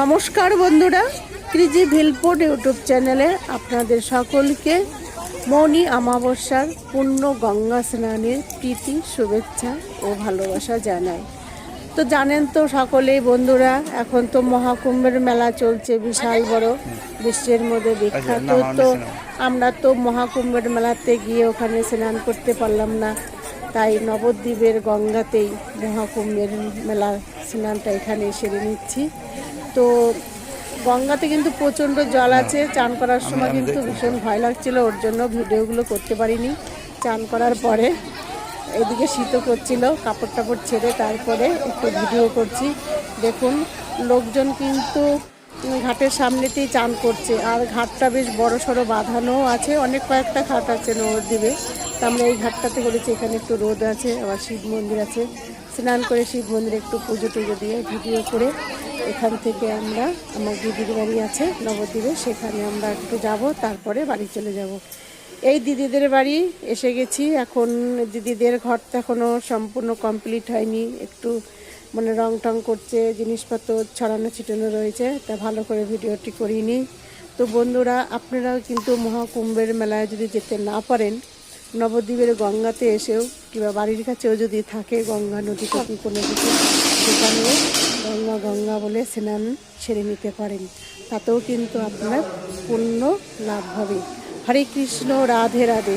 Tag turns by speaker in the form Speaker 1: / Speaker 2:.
Speaker 1: নমস্কার বন্ধুরা ক্রিজি ভিলপোর্ট ইউটিউব চ্যানেলে আপনাদের সকলকে মৌনি অমাবস্যার পূর্ণ গঙ্গা স্নানের প্রীতি শুভেচ্ছা ও ভালোবাসা জানাই। তো জানেন তো সকলেই বন্ধুরা এখন তো মহাকুম্ভের মেলা চলছে বিশাল বড় বিশ্বের মধ্যে বিখ্যাত। তো আমরা তো মহাকুম্ভের মেলাতে গিয়ে ওখানে স্নান করতে পারলাম না তাই নবদ্বীপের গঙ্গাতেই মহাকুম্ভের মেলা স্নানটা এখানে সেরে নিচ্ছি। তো গঙ্গাতে কিন্তু প্রচণ্ড জল আছে। চান করার সময় কিন্তু ভীষণ ভয় লাগছিল ওর জন্য ভিডিওগুলো করতে পারিনি। চান করার পরে এদিকে শীতও করছিল কাপড় টাপড় ছেড়ে তারপরে একটু ভিডিও করছি। দেখুন লোকজন কিন্তু ঘাটের সামনেতেই চান করছে আর ঘাটটা বেশ বড় সড়ো বাঁধানো আছে অনেক কয়েকটা ঘাট আছে নবদ্বীপে। তো আমরা এই ঘাটটাতে করেছি। এখানে একটু রোদ আছে, আবার শিব মন্দির আছে। স্নান করে শিব মন্দিরে একটু পুজো টুজো দিয়ে ভিডিও করে এখান থেকে আমরা, আমার দিদির বাড়ি আছে, নবদ্বীপে, সেখানে আমরা একটু যাব, তারপরে বাড়ি চলে যাব। এই দিদিদের বাড়ি এসে গেছি। এখন দিদিদের ঘর তো এখনও সম্পূর্ণ কমপ্লিট হয়নি। একটু মানে রং টং করছে, জিনিসপত্র ছড়ানো ছিটানো রয়েছে। তা ভালো করে ভিডিওটি করিনি। তো বন্ধুরা, আপনারাও কিন্তু মহাকুম্ভের মেলায় যদি যেতে না পারেন নবদ্বীপের গঙ্গাতে এসেও কিংবা বাড়ির কাছেও যদি থাকে গঙ্গা নদী কি কোনো কিছু, সেখানেও গঙ্গা গঙ্গা বলে স্নান সেরে নিতে পারেন। তাতেও কিন্তু আপনার পূর্ণ লাভ হবে। হরে কৃষ্ণ, রাধে রাধে।